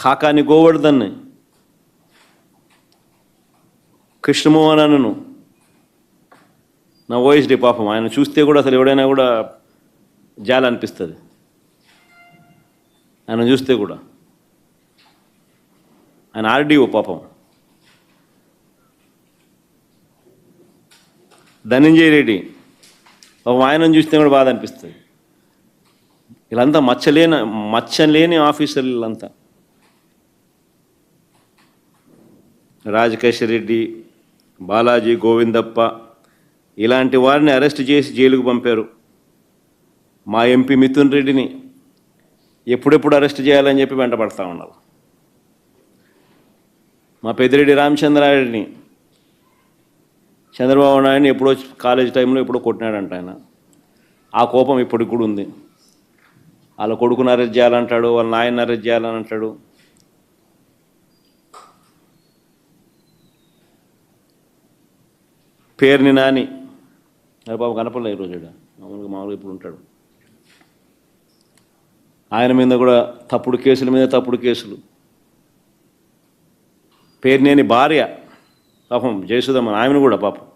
కాకాని గోవర్ధన్ని కృష్ణమోహనను నా ఓఎస్డి పాపం ఆయన చూస్తే కూడా అసలు ఎవడైనా కూడా జాలి అనిపిస్తుంది. ఆయన చూస్తే కూడా. ఆయన ఆర్డీఓ పాపం. ధనంజయ రెడ్డి పాపం ఆయనను చూస్తే కూడా బాధ అనిపిస్తుంది. వీళ్ళంతా మచ్చలేని మచ్చలేని ఆఫీసర్లు వీళ్ళంతా. రెడ్డి బాలాజీ గోవిందప్ప ఇలాంటి వారిని అరెస్ట్ చేసి జైలుకు పంపారు. మా ఎంపీ మిథున్ రెడ్డిని ఎప్పుడెప్పుడు అరెస్ట్ చేయాలని చెప్పి వెంటపడతా ఉన్నారు. మా పెద్దిరెడ్డి రామచంద్రారెడ్డిని చంద్రబాబు నాయుడిని ఎప్పుడో కాలేజ్ టైంలో ఎప్పుడో కొట్టినాడంట ఆయన. ఆ కోపం ఇప్పటికి కూడా ఉంది. వాళ్ళ కొడుకుని అరెస్ట్ చేయాలంటాడు వాళ్ళ నాయన్ని అరెస్ట్ చేయాలని అంటాడు. పేరుని నాని. అరే బాబు కనపడలే ఈరోజు ఈడ. మామూలుగా మామూలుగా ఇప్పుడు ఉంటాడు. ఆయన మీద కూడా తప్పుడు కేసుల మీద తప్పుడు కేసులు. పేరునేని భార్య. పాపం జయసుధమ్మ ఆమెను కూడా పాపం.